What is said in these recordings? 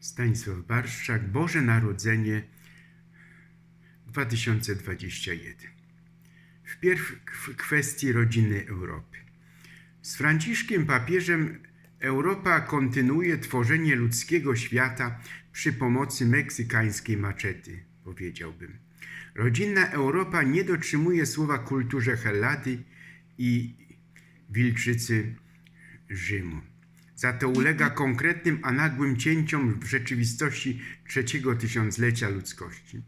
Stanisław Barszczak, Boże Narodzenie 2021. Wpierw w kwestii rodziny Europy. Z Franciszkiem papieżem Europa kontynuuje tworzenie ludzkiego świata przy pomocy meksykańskiej maczety, powiedziałbym. Rodzinna Europa nie dotrzymuje słowa kulturze Hellady i wilczycy Rzymu. Za to ulega konkretnym, a nagłym cięciom w rzeczywistości trzeciego tysiąclecia ludzkości.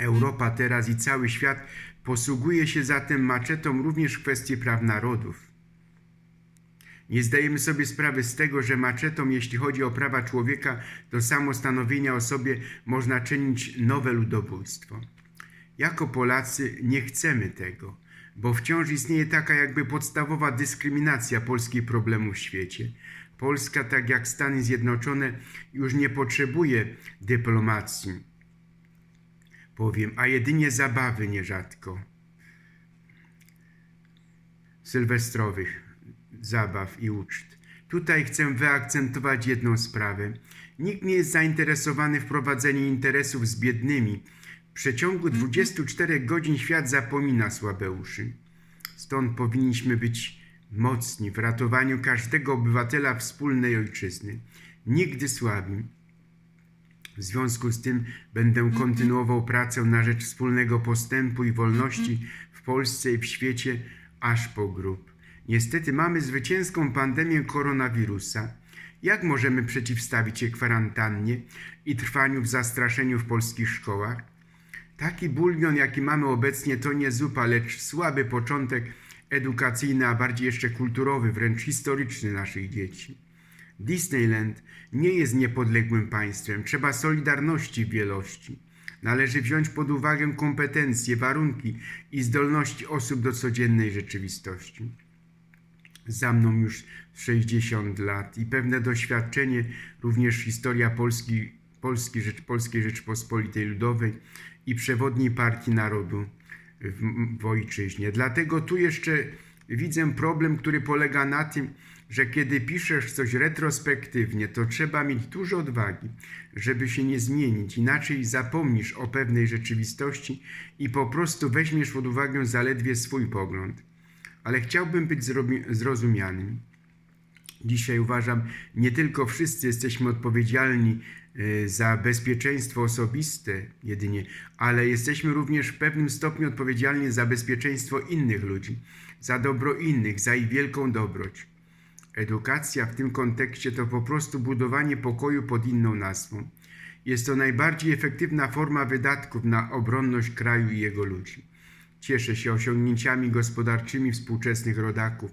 Europa teraz i cały świat posługuje się zatem maczetą również w kwestii praw narodów. Nie zdajemy sobie sprawy z tego, że maczetą, jeśli chodzi o prawa człowieka do samostanowienia o sobie, można czynić nowe ludobójstwo. Jako Polacy nie chcemy tego, bo wciąż istnieje taka jakby podstawowa dyskryminacja polskich problemów w świecie. Polska, tak jak Stany Zjednoczone, już nie potrzebuje dyplomacji, powiem, a jedynie zabawy nierzadko sylwestrowych zabaw i uczt. Tutaj chcę wyakcentować jedną sprawę. Nikt nie jest zainteresowany w prowadzeniu interesów z biednymi. Przeciągu 24 godzin świat zapomina słabeuszy. Stąd powinniśmy być mocni w ratowaniu każdego obywatela wspólnej ojczyzny. Nigdy słabi. W związku z tym będę kontynuował pracę na rzecz wspólnego postępu i wolności w Polsce i w świecie aż po grób. Niestety mamy zwycięską pandemię koronawirusa. Jak możemy przeciwstawić się kwarantannie i trwaniu w zastraszeniu w polskich szkołach? Taki bulion, jaki mamy obecnie, to nie zupa, lecz słaby początek edukacyjny, a bardziej jeszcze kulturowy, wręcz historyczny naszych dzieci. Disneyland nie jest niepodległym państwem. Trzeba solidarności w wielości. Należy wziąć pod uwagę kompetencje, warunki i zdolności osób do codziennej rzeczywistości. Za mną już 60 lat i pewne doświadczenie, również historia Polski, Polski, Rzecz, Polskiej Rzeczpospolitej Ludowej i przewodniej Partii Narodu w, w ojczyźnie. Dlatego tu jeszcze widzę problem, który polega na tym, że kiedy piszesz coś retrospektywnie, to trzeba mieć dużo odwagi, żeby się nie zmienić, inaczej zapomnisz o pewnej rzeczywistości i po prostu weźmiesz pod uwagę zaledwie swój pogląd. Ale chciałbym być zrozumianym. Dzisiaj uważam, nie tylko wszyscy jesteśmy odpowiedzialni za bezpieczeństwo osobiste jedynie, ale jesteśmy również w pewnym stopniu odpowiedzialni za bezpieczeństwo innych ludzi, za dobro innych, za ich wielką dobroć. Edukacja w tym kontekście to po prostu budowanie pokoju pod inną nazwą. Jest to najbardziej efektywna forma wydatków na obronność kraju i jego ludzi. Cieszę się osiągnięciami gospodarczymi współczesnych rodaków.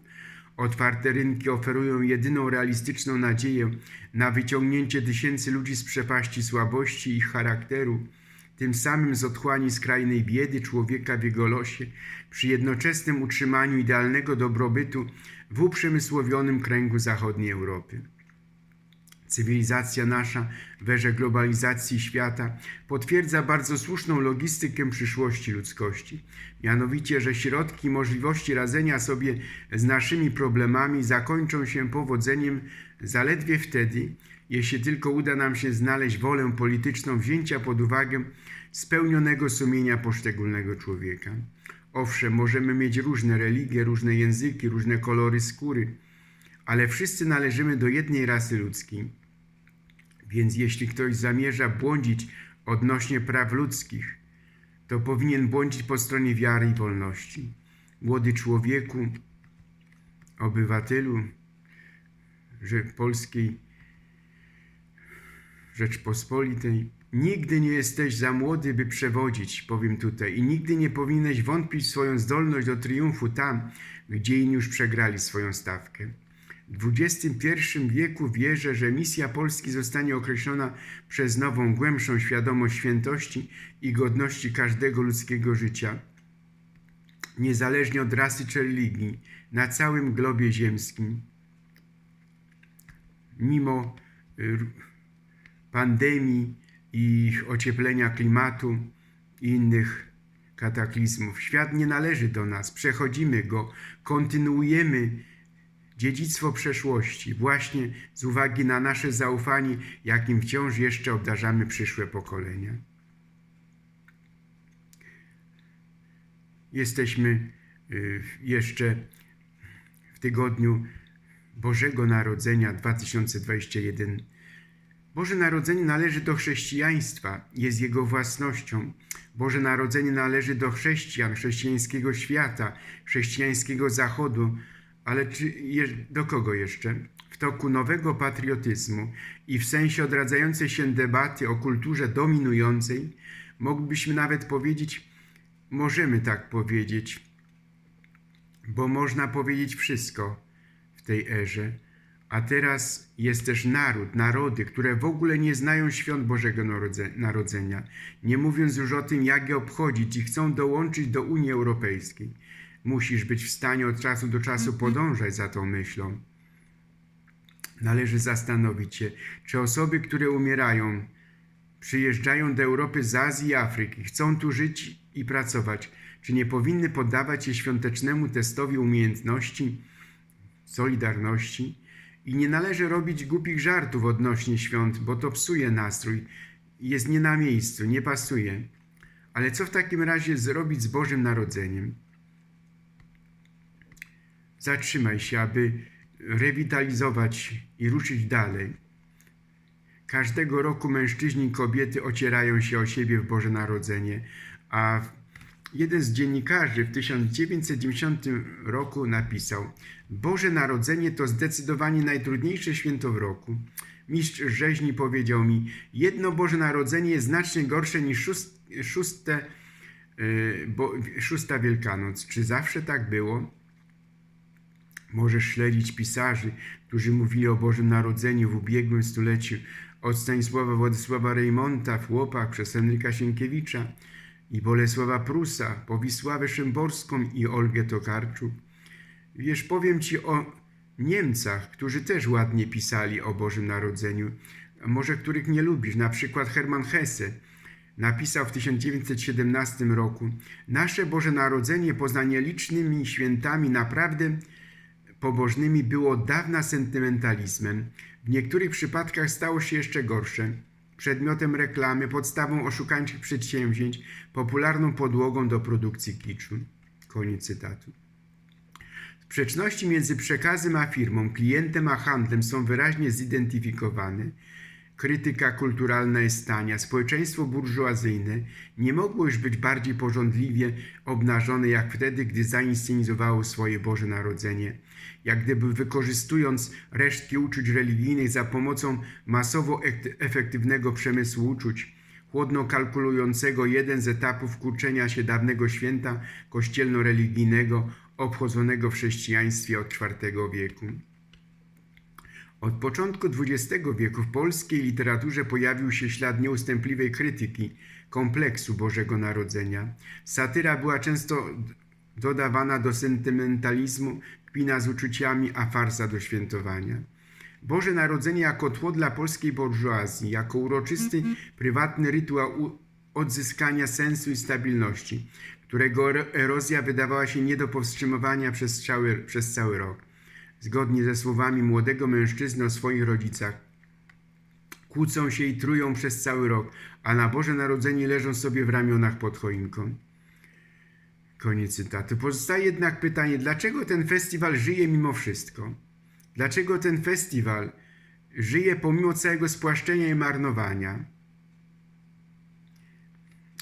Otwarte rynki oferują jedyną realistyczną nadzieję na wyciągnięcie tysięcy ludzi z przepaści słabości ich charakteru, tym samym z otchłani skrajnej biedy człowieka w jego losie, przy jednoczesnym utrzymaniu idealnego dobrobytu w uprzemysłowionym kręgu zachodniej Europy. Cywilizacja nasza w erze globalizacji świata potwierdza bardzo słuszną logistykę przyszłości ludzkości. Mianowicie, że środki możliwości radzenia sobie z naszymi problemami zakończą się powodzeniem zaledwie wtedy, jeśli tylko uda nam się znaleźć wolę polityczną wzięcia pod uwagę spełnionego sumienia poszczególnego człowieka. Owszem, możemy mieć różne religie, różne języki, różne kolory skóry, ale wszyscy należymy do jednej rasy ludzkiej. Więc jeśli ktoś zamierza błądzić odnośnie praw ludzkich, to powinien błądzić po stronie wiary i wolności. Młody człowieku, obywatelu że polskiej Rzeczpospolitej, nigdy nie jesteś za młody, by przewodzić, powiem tutaj, i nigdy nie powinieneś wątpić w swoją zdolność do triumfu tam, gdzie inni już przegrali swoją stawkę. W XXI wieku wierzę, że misja Polski zostanie określona przez nową, głębszą świadomość świętości i godności każdego ludzkiego życia, niezależnie od rasy czy religii, na całym globie ziemskim. Mimo y, pandemii i ocieplenia klimatu i innych kataklizmów. Świat nie należy do nas, przechodzimy go, kontynuujemy dziedzictwo przeszłości, właśnie z uwagi na nasze zaufanie, jakim wciąż jeszcze obdarzamy przyszłe pokolenia. Jesteśmy y, jeszcze w tygodniu Bożego Narodzenia 2021. Boże Narodzenie należy do chrześcijaństwa, jest jego własnością. Boże Narodzenie należy do chrześcijan, chrześcijańskiego świata, chrześcijańskiego zachodu, ale czy, do kogo jeszcze? W toku nowego patriotyzmu i w sensie odradzającej się debaty o kulturze dominującej, moglibyśmy nawet powiedzieć, możemy tak powiedzieć, bo można powiedzieć wszystko w tej erze. A teraz jest też naród, narody, które w ogóle nie znają świąt Bożego Narodzenia, nie mówiąc już o tym, jak je obchodzić i chcą dołączyć do Unii Europejskiej. Musisz być w stanie od czasu do czasu podążać za tą myślą. Należy zastanowić się, czy osoby, które umierają, przyjeżdżają do Europy z Azji i Afryki, chcą tu żyć i pracować, czy nie powinny poddawać się świątecznemu testowi umiejętności, solidarności? I nie należy robić głupich żartów odnośnie świąt, bo to psuje nastrój, jest nie na miejscu, nie pasuje. Ale co w takim razie zrobić z Bożym Narodzeniem? Zatrzymaj się, aby rewitalizować i ruszyć dalej. Każdego roku mężczyźni i kobiety ocierają się o siebie w Boże Narodzenie, a jeden z dziennikarzy w 1990 roku napisał: Boże Narodzenie to zdecydowanie najtrudniejsze święto w roku. Mistrz rzeźni powiedział mi: Jedno Boże Narodzenie jest znacznie gorsze niż szóst, szóste, yy, bo, szósta Wielkanoc. Czy zawsze tak było? Możesz śledzić pisarzy, którzy mówili o Bożym Narodzeniu w ubiegłym stuleciu, od Stanisława Władysława Rejmonta w przez Henryka Sienkiewicza i Bolesława Prusa, po Wisławę Szymborską i Olgę Tokarczuk. Wiesz, powiem Ci o Niemcach, którzy też ładnie pisali o Bożym Narodzeniu, może których nie lubisz, na przykład Hermann Hesse. Napisał w 1917 roku: Nasze Boże Narodzenie poza nielicznymi świętami naprawdę pobożnymi było od dawna sentymentalizmem. W niektórych przypadkach stało się jeszcze gorsze. Przedmiotem reklamy, podstawą oszukańczych przedsięwzięć, popularną podłogą do produkcji kiczu. Koniec cytatu. Sprzeczności między przekazem a firmą, klientem a handlem są wyraźnie zidentyfikowane. Krytyka kulturalna jest tania, społeczeństwo burżuazyjne nie mogło już być bardziej porządliwie obnażone jak wtedy, gdy zainscenizowało swoje Boże Narodzenie. Jak gdyby wykorzystując resztki uczuć religijnych za pomocą masowo efektywnego przemysłu uczuć, chłodno kalkulującego jeden z etapów kurczenia się dawnego święta kościelno-religijnego obchodzonego w chrześcijaństwie od IV wieku. Od początku XX wieku w polskiej literaturze pojawił się ślad nieustępliwej krytyki kompleksu Bożego Narodzenia. Satyra była często dodawana do sentymentalizmu, kpina z uczuciami, a farsa do świętowania. Boże Narodzenie jako tło dla polskiej burżuazji, jako uroczysty, -hmm. prywatny rytuał odzyskania sensu i stabilności, którego erozja wydawała się nie do powstrzymywania przez cały, przez cały rok. Zgodnie ze słowami młodego mężczyzny o swoich rodzicach, kłócą się i trują przez cały rok, a na Boże Narodzenie leżą sobie w ramionach pod choinką. Koniec cytatu. Pozostaje jednak pytanie, dlaczego ten festiwal żyje mimo wszystko? Dlaczego ten festiwal żyje pomimo całego spłaszczenia i marnowania?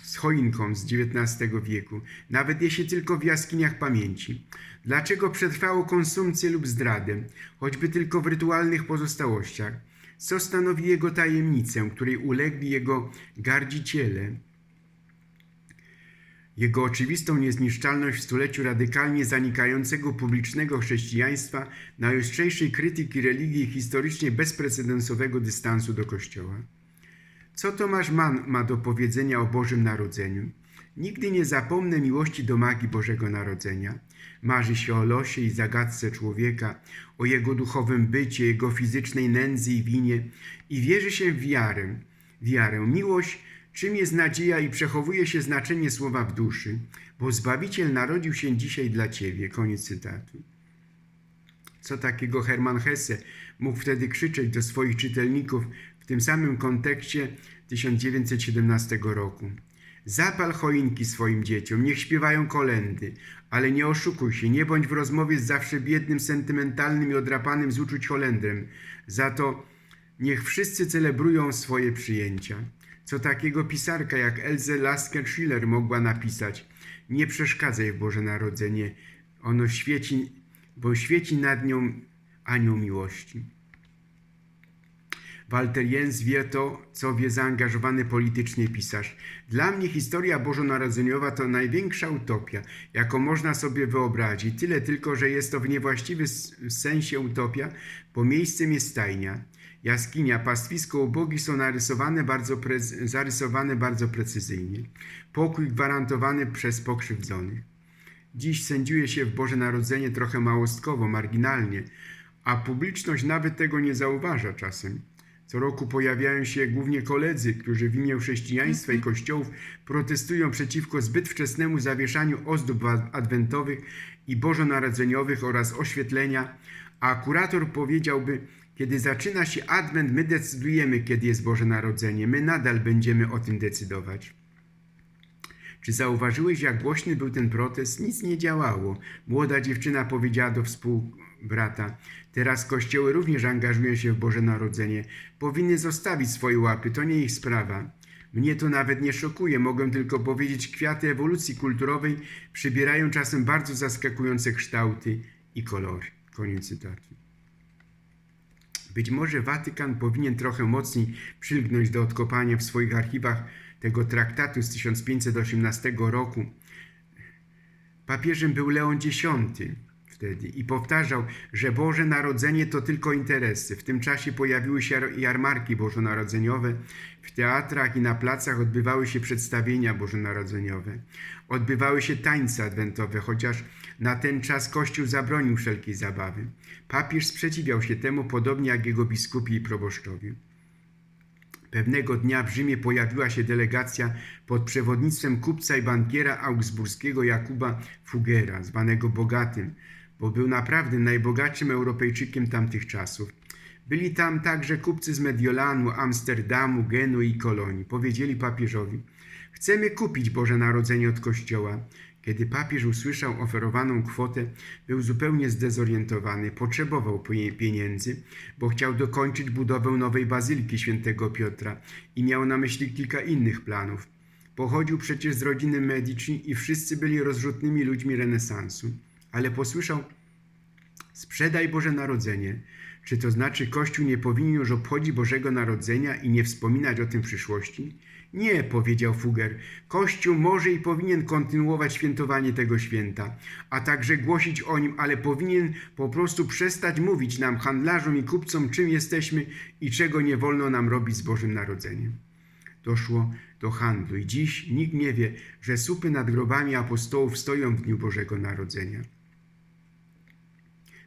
Z choinką z XIX wieku, nawet jeśli tylko w jaskiniach pamięci. Dlaczego przetrwało konsumpcję lub zdradę, choćby tylko w rytualnych pozostałościach? Co stanowi jego tajemnicę, której ulegli jego gardziciele? Jego oczywistą niezniszczalność w stuleciu radykalnie zanikającego publicznego chrześcijaństwa, najostrzejszej krytyki religii historycznie bezprecedensowego dystansu do Kościoła. Co Tomasz Mann ma do powiedzenia o Bożym Narodzeniu? Nigdy nie zapomnę miłości do magii Bożego Narodzenia. Marzy się o losie i zagadce człowieka, o jego duchowym bycie, jego fizycznej nędzy i winie i wierzy się w wiarę. Wiarę, miłość Czym jest nadzieja i przechowuje się znaczenie słowa w duszy, bo Zbawiciel narodził się dzisiaj dla Ciebie. Koniec cytatu. Co takiego Hermann Hesse mógł wtedy krzyczeć do swoich czytelników w tym samym kontekście 1917 roku? Zapal choinki swoim dzieciom, niech śpiewają kolendy, ale nie oszukuj się, nie bądź w rozmowie z zawsze biednym, sentymentalnym i odrapanym z uczuć Holendrem. Za to niech wszyscy celebrują swoje przyjęcia. Co takiego pisarka jak Elze Lasker-Schiller mogła napisać? Nie przeszkadzaj w Boże Narodzenie, ono świeci, bo świeci nad nią anioł miłości. Walter Jens wie to, co wie zaangażowany politycznie pisarz. Dla mnie historia bożonarodzeniowa to największa utopia, jaką można sobie wyobrazić. Tyle tylko, że jest to w niewłaściwy sensie utopia, bo miejscem jest stajnia. Jaskinia, pastwisko ubogi są narysowane bardzo zarysowane bardzo precyzyjnie. Pokój gwarantowany przez pokrzywdzonych. Dziś sędziuje się w Boże Narodzenie trochę małostkowo, marginalnie, a publiczność nawet tego nie zauważa czasem. Co roku pojawiają się głównie koledzy, którzy w imię chrześcijaństwa i kościołów protestują przeciwko zbyt wczesnemu zawieszaniu ozdób adwentowych i bożonarodzeniowych oraz oświetlenia, a kurator powiedziałby, kiedy zaczyna się adwent, my decydujemy, kiedy jest Boże Narodzenie, my nadal będziemy o tym decydować. Czy zauważyłeś, jak głośny był ten protest? Nic nie działało. Młoda dziewczyna powiedziała do współbrata: Teraz kościoły również angażują się w Boże Narodzenie. Powinny zostawić swoje łapy, to nie ich sprawa. Mnie to nawet nie szokuje, mogę tylko powiedzieć, kwiaty ewolucji kulturowej przybierają czasem bardzo zaskakujące kształty i kolory. Koniec cytatu. Być może Watykan powinien trochę mocniej przylgnąć do odkopania w swoich archiwach tego traktatu z 1518 roku. Papieżem był Leon X wtedy i powtarzał, że Boże Narodzenie to tylko interesy. W tym czasie pojawiły się jarmarki bożonarodzeniowe. W teatrach i na placach odbywały się przedstawienia bożonarodzeniowe. Odbywały się tańce adwentowe, chociaż na ten czas Kościół zabronił wszelkiej zabawy. Papież sprzeciwiał się temu, podobnie jak jego biskupi i proboszczowie. Pewnego dnia w Rzymie pojawiła się delegacja pod przewodnictwem kupca i bankiera augsburskiego Jakuba Fugera, zwanego Bogatym, bo był naprawdę najbogatszym Europejczykiem tamtych czasów. Byli tam także kupcy z Mediolanu, Amsterdamu, Genu i Kolonii. Powiedzieli papieżowi: Chcemy kupić Boże Narodzenie od Kościoła. Kiedy papież usłyszał oferowaną kwotę, był zupełnie zdezorientowany. Potrzebował pieniędzy, bo chciał dokończyć budowę nowej bazyliki świętego Piotra i miał na myśli kilka innych planów. Pochodził przecież z rodziny Medici i wszyscy byli rozrzutnymi ludźmi renesansu. Ale posłyszał: Sprzedaj Boże Narodzenie. Czy to znaczy Kościół nie powinien już obchodzić Bożego Narodzenia i nie wspominać o tym w przyszłości? Nie, powiedział Fugger. Kościół może i powinien kontynuować świętowanie tego święta, a także głosić o nim, ale powinien po prostu przestać mówić nam, handlarzom i kupcom, czym jesteśmy i czego nie wolno nam robić z Bożym Narodzeniem. Doszło do handlu i dziś nikt nie wie, że supy nad grobami apostołów stoją w dniu Bożego Narodzenia.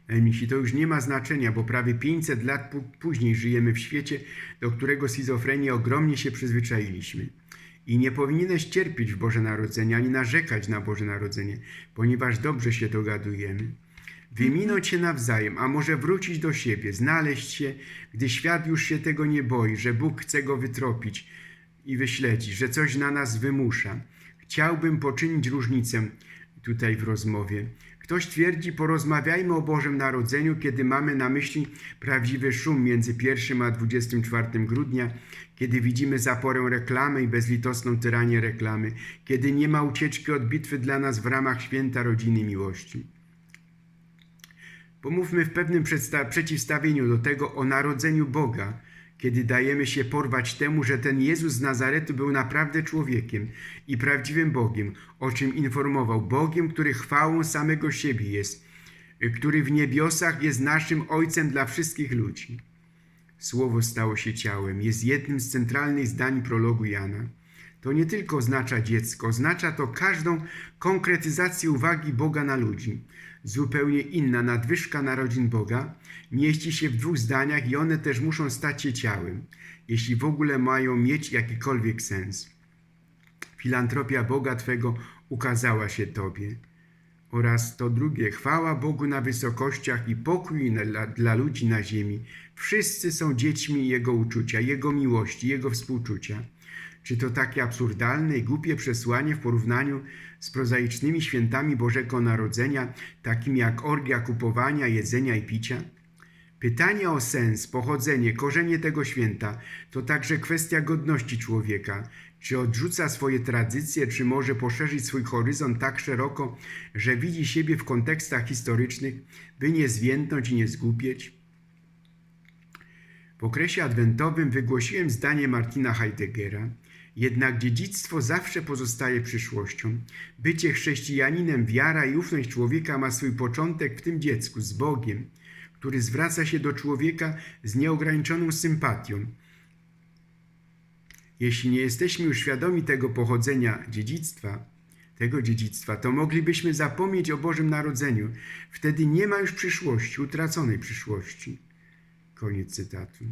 Elmisi, to już nie ma znaczenia, bo prawie 500 lat później żyjemy w świecie, do którego schizofrenii ogromnie się przyzwyczailiśmy. I nie powinieneś cierpieć w Boże Narodzenie, ani narzekać na Boże Narodzenie, ponieważ dobrze się dogadujemy. Wyminąć się nawzajem, a może wrócić do siebie, znaleźć się, gdy świat już się tego nie boi, że Bóg chce go wytropić i wyśledzić, że coś na nas wymusza. Chciałbym poczynić różnicę tutaj w rozmowie. Ktoś twierdzi, porozmawiajmy o Bożym Narodzeniu, kiedy mamy na myśli prawdziwy szum między 1 a 24 grudnia, kiedy widzimy zaporę reklamy i bezlitosną tyranię reklamy, kiedy nie ma ucieczki od bitwy dla nas w ramach święta rodziny miłości. Pomówmy w pewnym przeciwstawieniu do tego o narodzeniu Boga, kiedy dajemy się porwać temu, że ten Jezus z Nazaretu był naprawdę człowiekiem i prawdziwym Bogiem, o czym informował, Bogiem, który chwałą samego siebie jest, który w niebiosach jest naszym Ojcem dla wszystkich ludzi. Słowo stało się ciałem, jest jednym z centralnych zdań prologu Jana. To nie tylko oznacza dziecko, oznacza to każdą konkretyzację uwagi Boga na ludzi. Zupełnie inna nadwyżka narodzin Boga mieści się w dwóch zdaniach i one też muszą stać się ciałem, jeśli w ogóle mają mieć jakikolwiek sens. Filantropia Boga Twego ukazała się Tobie. Oraz to drugie, chwała Bogu na wysokościach i pokój dla, dla ludzi na ziemi. Wszyscy są dziećmi Jego uczucia, Jego miłości, Jego współczucia. Czy to takie absurdalne i głupie przesłanie w porównaniu z prozaicznymi świętami Bożego Narodzenia, takimi jak orgia kupowania, jedzenia i picia? Pytanie o sens, pochodzenie, korzenie tego święta to także kwestia godności człowieka. Czy odrzuca swoje tradycje, czy może poszerzyć swój horyzont tak szeroko, że widzi siebie w kontekstach historycznych, by nie zwiętnąć i nie zgubieć? W okresie adwentowym wygłosiłem zdanie Martina Heideggera. Jednak dziedzictwo zawsze pozostaje przyszłością. Bycie chrześcijaninem, wiara i ufność człowieka ma swój początek w tym dziecku, z Bogiem, który zwraca się do człowieka z nieograniczoną sympatią. Jeśli nie jesteśmy już świadomi tego pochodzenia dziedzictwa, tego dziedzictwa, to moglibyśmy zapomnieć o Bożym Narodzeniu. Wtedy nie ma już przyszłości, utraconej przyszłości. Koniec cytatu.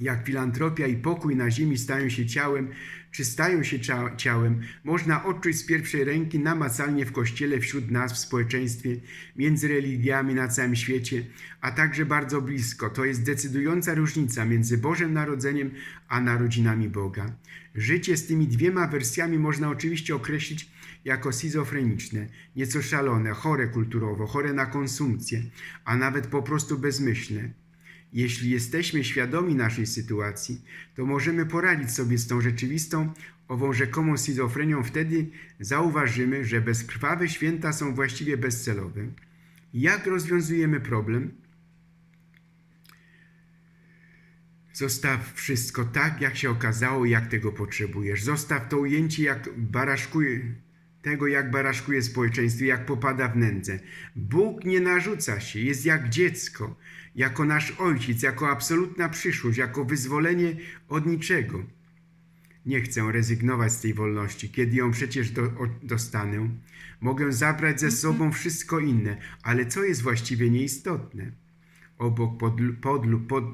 Jak filantropia i pokój na ziemi stają się ciałem, czy stają się cia- ciałem, można odczuć z pierwszej ręki namacalnie w Kościele, wśród nas, w społeczeństwie, między religiami na całym świecie, a także bardzo blisko. To jest decydująca różnica między Bożym Narodzeniem a narodzinami Boga. Życie z tymi dwiema wersjami można oczywiście określić jako schizofreniczne, nieco szalone, chore kulturowo, chore na konsumpcję, a nawet po prostu bezmyślne. Jeśli jesteśmy świadomi naszej sytuacji, to możemy poradzić sobie z tą rzeczywistą, ową rzekomą schizofrenią. Wtedy zauważymy, że bezkrwawe święta są właściwie bezcelowe. Jak rozwiązujemy problem? Zostaw wszystko tak, jak się okazało, jak tego potrzebujesz. Zostaw to ujęcie, jak baraszkuje, tego, jak baraszkuje społeczeństwo, jak popada w nędzę. Bóg nie narzuca się, jest jak dziecko, jako nasz ojciec, jako absolutna przyszłość, jako wyzwolenie od niczego. Nie chcę rezygnować z tej wolności, kiedy ją przecież do, o, dostanę. Mogę zabrać ze sobą wszystko inne, ale co jest właściwie nieistotne? Obok podl, podlu, pod,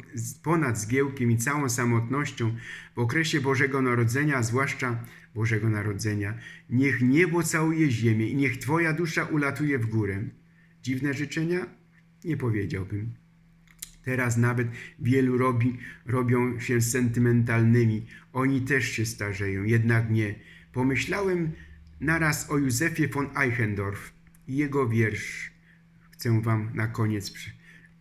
ponad zgiełkiem i całą samotnością w okresie Bożego Narodzenia, a zwłaszcza Bożego Narodzenia, niech niebo całuje ziemię i niech Twoja dusza ulatuje w górę. Dziwne życzenia? Nie powiedziałbym. Teraz nawet wielu robi, robią się sentymentalnymi. Oni też się starzeją, jednak nie. Pomyślałem naraz o Józefie von Eichendorff i jego wiersz. Chcę wam na koniec przy,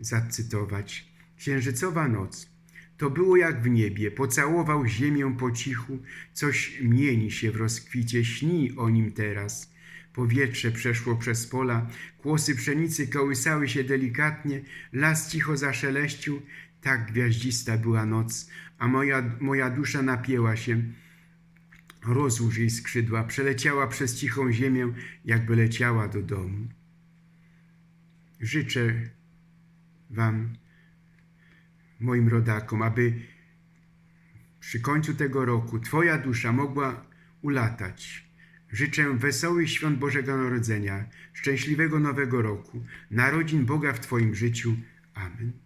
zacytować. Księżycowa noc. To było jak w niebie. Pocałował ziemię po cichu. Coś mieni się w rozkwicie. Śni o nim teraz. Powietrze przeszło przez pola, kłosy pszenicy kołysały się delikatnie, las cicho zaszeleścił, tak gwiaździsta była noc, a moja, moja dusza napięła się. Rozłóż jej skrzydła, przeleciała przez cichą ziemię, jakby leciała do domu. Życzę Wam, moim rodakom, aby przy końcu tego roku Twoja dusza mogła ulatać Życzę wesołych świąt Bożego Narodzenia, szczęśliwego Nowego Roku, narodzin Boga w Twoim życiu. Amen.